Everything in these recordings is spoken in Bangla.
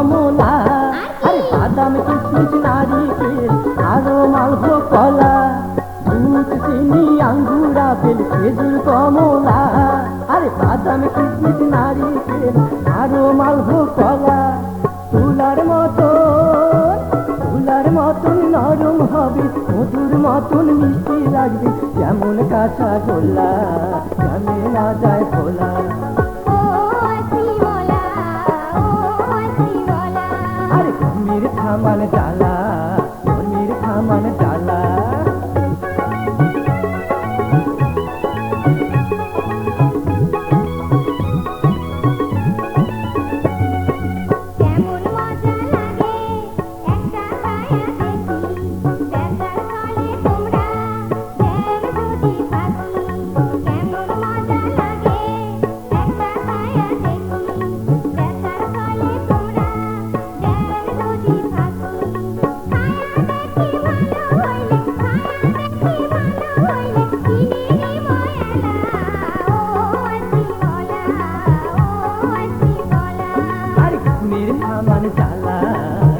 কমলা আরে বাদাম কিশমিশ নারিকেল আরও মালভো কলা দুধ চিনি আঙ্গুর আপেল খেজুর কমলা। আরে বাদাম কিশমিশ নারিকেল আরও মালভো কলা। তুলার মতো তুলার মতন নরম হবে মধুর মতন মিষ্টি লাগবে যেমন কাঁচা গোল্লা জানে না যায় ভোলা। আরে গরমির থামান ডালা গরমির থামান ডালা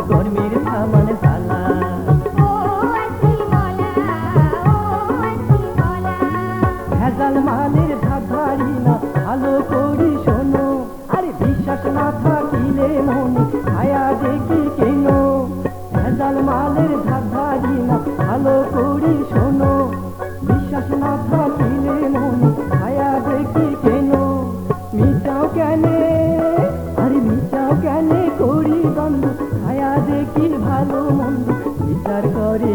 গরমির ভেজাল মালের ধাধারি না করি শোনো। আরে বিশ্বাস না থাকিলে মনে ছায়া দেখি কেন? ভেজাল মালের ধাধারি না করি শোনো। বিশ্বাস না থাকিলে মনে ছায়া দেখি কেন? মিটাও কেনে? আরে মিটাও কেনে দ্বন্দ্ব ছায়া দেখি ভালো মন্দ বিচার করে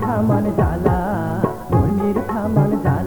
থামান জ্বালা মনির থামান জ্বালা।